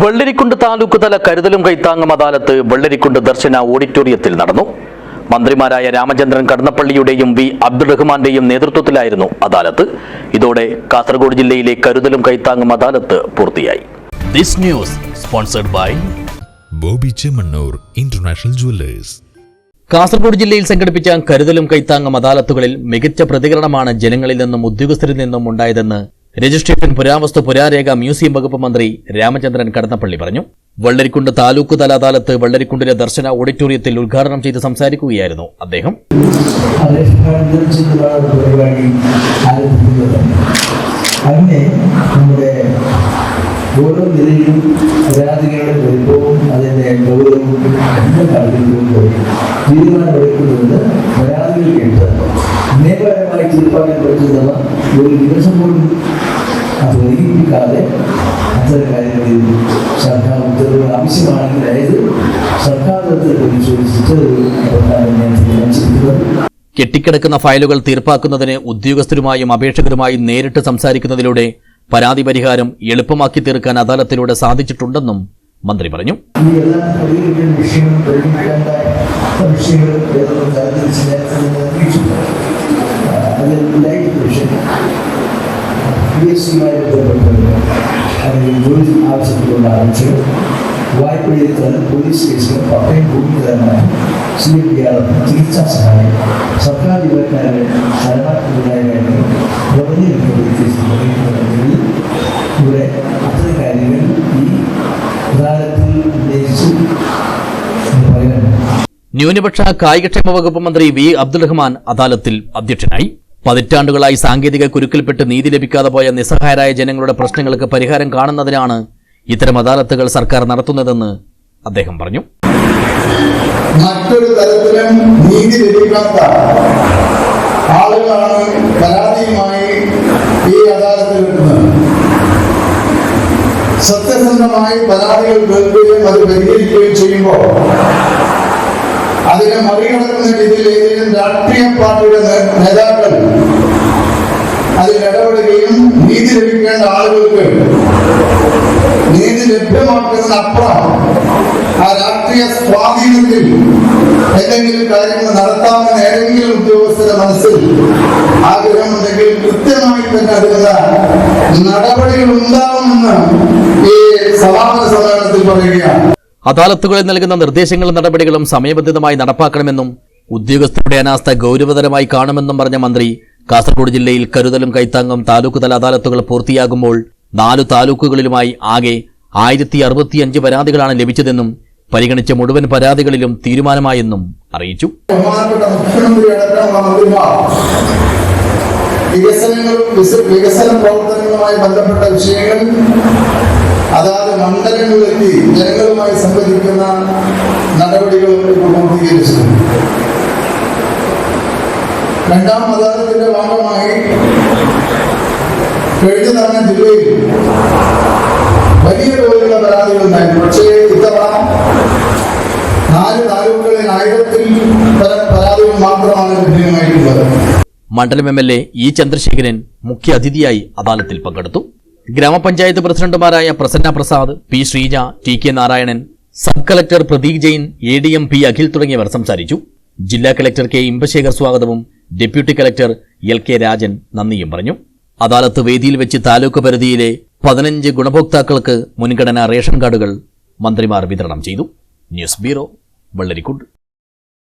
വെള്ളരിക്കുണ്ട് താലൂക്ക് തല കരുതലും കൈത്താങ്ങും അദാലത്ത് വെള്ളരിക്കുണ്ട് ദർശന ഓഡിറ്റോറിയത്തിൽ നടന്നു. മന്ത്രിമാരായ രാമചന്ദ്രൻ കടന്നപ്പള്ളിയുടെയും വി അബ്ദുൾ റഹ്മാന്റെയും നേതൃത്വത്തിലായിരുന്നു അദാലത്ത്. ഇതോടെ കാസർഗോഡ് ജില്ലയിലെ കരുതലും കൈത്താങ്ങും അദാലത്ത് പൂർത്തിയായി. This news sponsored by Boby Chemmanur international jewellers. Kasaragod ജില്ലയിൽ സംഘടിപ്പിച്ച കരുതലും കൈത്താങ്ങും അദാലത്തുകളിൽ മികച്ച പ്രതികരണമാണ് ജനങ്ങളിൽ നിന്നും ഉദ്യോഗസ്ഥരിൽ നിന്നും ഉണ്ടായതെന്ന് രജിസ്ട്രേഷൻ പുരാവസ്തു പുരാരേഖ മ്യൂസിയം വകുപ്പ് മന്ത്രി രാമചന്ദ്രൻ കടന്നപ്പള്ളി പറഞ്ഞു. വള്ളരിക്കുണ്ട് താലൂക്ക് തല അദാലത്ത് വെള്ളരിക്കുണ്ടിലെ ദർശന ഓഡിറ്റോറിയത്തിൽ ഉദ്ഘാടനം ചെയ്ത് സംസാരിക്കുകയായിരുന്നു അദ്ദേഹം. അങ്ങനെ നമ്മുടെ ഓരോ നിലയിലും പരാതികളുടെ വലിപ്പവും അതിന്റെ ഗൗരവവും എല്ലാ കാര്യങ്ങളിലും തീരുമാനമെടുക്കുന്നത് പരാതികൾ കേട്ട് നിയമപരമായി തീർപ്പാക്കാൻ പറ്റുന്ന ഒരു ദിവസം പോലും അത് വൈകിപ്പിക്കാതെ അത്തരം കാര്യങ്ങളിൽ സർക്കാർ ഉത്തരവുകൾ ആവശ്യമാണെങ്കിൽ അതായത് സർക്കാർ തലത്തിൽ പരിശോധിച്ചിട്ട് തീരുമാനിച്ചിരിക്കുന്നത്. കെട്ടിക്കിടക്കുന്ന ഫയലുകൾ തീർപ്പാക്കുന്നതിന് ഉദ്യോഗസ്ഥരുമായും അപേക്ഷകരുമായും നേരിട്ട് സംസാരിക്കുന്നതിലൂടെ പരാതി പരിഹാരം എളുപ്പമാക്കി തീർക്കാൻ അദാലത്തിലൂടെ സാധിച്ചിട്ടുണ്ടെന്നും മന്ത്രി പറഞ്ഞു. വിഷയങ്ങൾ പി എസ് സിയുമായി ബന്ധപ്പെട്ട് ജോലി ആവശ്യപ്പെട്ടുള്ള ആവശ്യങ്ങൾ വായ്പ എഴുത്താനും പോലീസ് കേസുകൾ പട്ടയം ഭൂമിതരമായി സി എം പി ആർ ചികിത്സാ സഹായം സർക്കാർ ജീവനക്കാരെ ശരണാർത്ഥികളായ കാര്യങ്ങൾ റവന്യൂ ഉദ്ദേശിച്ചിട്ടുണ്ടെങ്കിൽ ഇവിടെ അത്തരം കാര്യങ്ങൾ ഈ എന്ന് പറയാനുണ്ട് ന്യൂനപക്ഷ കായികക്ഷേമ വകുപ്പ് മന്ത്രി വി അബ്ദുൾ റഹ്മാൻ അദാലത്തിൽ അധ്യക്ഷനായി പതിറ്റാണ്ടുകളായി സാങ്കേതിക കുരുക്കിൽപ്പെട്ട് നീതി ലഭിക്കാതെ പോയ നിസ്സഹായരായ ജനങ്ങളുടെ പ്രശ്നങ്ങൾക്ക് പരിഹാരം കാണുന്നതിനാണ് ഇത്തരം അദാലത്തുകൾ സർക്കാർ നടത്തുന്നതെന്ന് അദ്ദേഹം പറഞ്ഞു. മറ്റൊരു തരത്തിലും നീതി ലഭിക്കാത്ത ആളുകളാണ് പരാതിയുമായി ഈ അദാലത്തിൽ സത്യസന്ധമായി പരാതികൾ കേൾക്കുകയും അത് പരിഹരിക്കുകയും ചെയ്യുമ്പോൾ അതിനെ മറികടക്കുന്ന രീതിയിൽ ഏതെങ്കിലും രാഷ്ട്രീയ പാർട്ടിയുടെ നേതാക്കൾ അതിൽ ഇടപെടുകയും നീതി ലഭിക്കേണ്ട ആളുകൾക്ക് നീതി ആ രാഷ്ട്രീയ സ്വാധീനത്തിൽ എന്തെങ്കിലും കാര്യങ്ങൾ നടത്താമെന്ന് ഏതെങ്കിലും ഉദ്യോഗസ്ഥരുടെ മനസ്സിൽ ആഗ്രഹമുണ്ടെങ്കിൽ കൃത്യമായി തന്നെ അതിനുള്ള നടപടികൾ ഉണ്ടാവുമെന്ന് ഈ സമാപന സമ്മേളനത്തിൽ പറയുകയാണ്. അദാലത്തുകളിൽ നൽകുന്ന നിർദ്ദേശങ്ങളും നടപടികളും സമയബന്ധിതമായി നടപ്പാക്കണമെന്നും ഉദ്യോഗസ്ഥരുടെ അനാസ്ഥ ഗൗരവതരമായി കാണുമെന്നും പറഞ്ഞ മന്ത്രി കാസർഗോഡ് ജില്ലയിൽ കരുതലും കൈത്താങ്ങും താലൂക്ക് തല അദാലത്തുകൾ പൂർത്തിയാകുമ്പോൾ നാലു താലൂക്കുകളിലുമായി ആകെ ആയിരത്തി അറുപത്തിയഞ്ച് പരാതികളാണ് ലഭിച്ചതെന്നും പരിഗണിച്ച മുഴുവൻ പരാതികളിലും തീരുമാനമായെന്നും അറിയിച്ചു. ബഹുമാനപ്പെട്ട മുഖ്യമന്ത്രി അടക്കമുള്ള മന്ത്രിമാർ? വികസനങ്ങളും വിസ- വികസന പ്രവർത്തനങ്ങളുമായി ബന്ധപ്പെട്ട വിഷയങ്ങൾ അതാത് മണ്ഡലങ്ങളിലെത്തി ജനങ്ങളുമായി സംവദിക്കുന്ന നടപടികൾ ഇപ്പോൾ രണ്ടാം അദാലത്തിന്റെ ഭാഗമായി കഴിഞ്ഞ നടന്ന ജില്ലയിൽ വലിയ തോതിലുള്ള പരാതികൾ ഉണ്ടായിരുന്നു. പക്ഷേ ഇത്തവണ നാല് താലൂക്കുകളിൽ ആയിരത്തിൽ പരം പരാതികൾ മാത്രമാണ് ലഭ്യമായിട്ടുള്ളത്. മണ്ഡലം M L A E Chandrasekharan മുഖ്യ അതിഥിയായി അദാലത്തിൽ പങ്കെടുത്തു. ഗ്രാമപഞ്ചായത്ത് പ്രസിഡന്റുമാരായ Prasanna Prasad P Sreeja T K Narayanan sub collector Prateek Jain A D M P Akhil തുടങ്ങിയവർ സംസാരിച്ചു. ജില്ലാ കളക്ടർ കെ ഇമ്പശേഖർ സ്വാഗതവും deputy collector L K Rajan നന്ദിയും പറഞ്ഞു. അദാലത്ത് വേദിയിൽ വെച്ച് താലൂക്ക് പരിധിയിലെ പതിനഞ്ച് ഗുണഭോക്താക്കൾക്ക് മുൻഗണനാ റേഷൻ കാർഡുകൾ മന്ത്രിമാർ വിതരണം ചെയ്തു. News bureau Vellarikundu.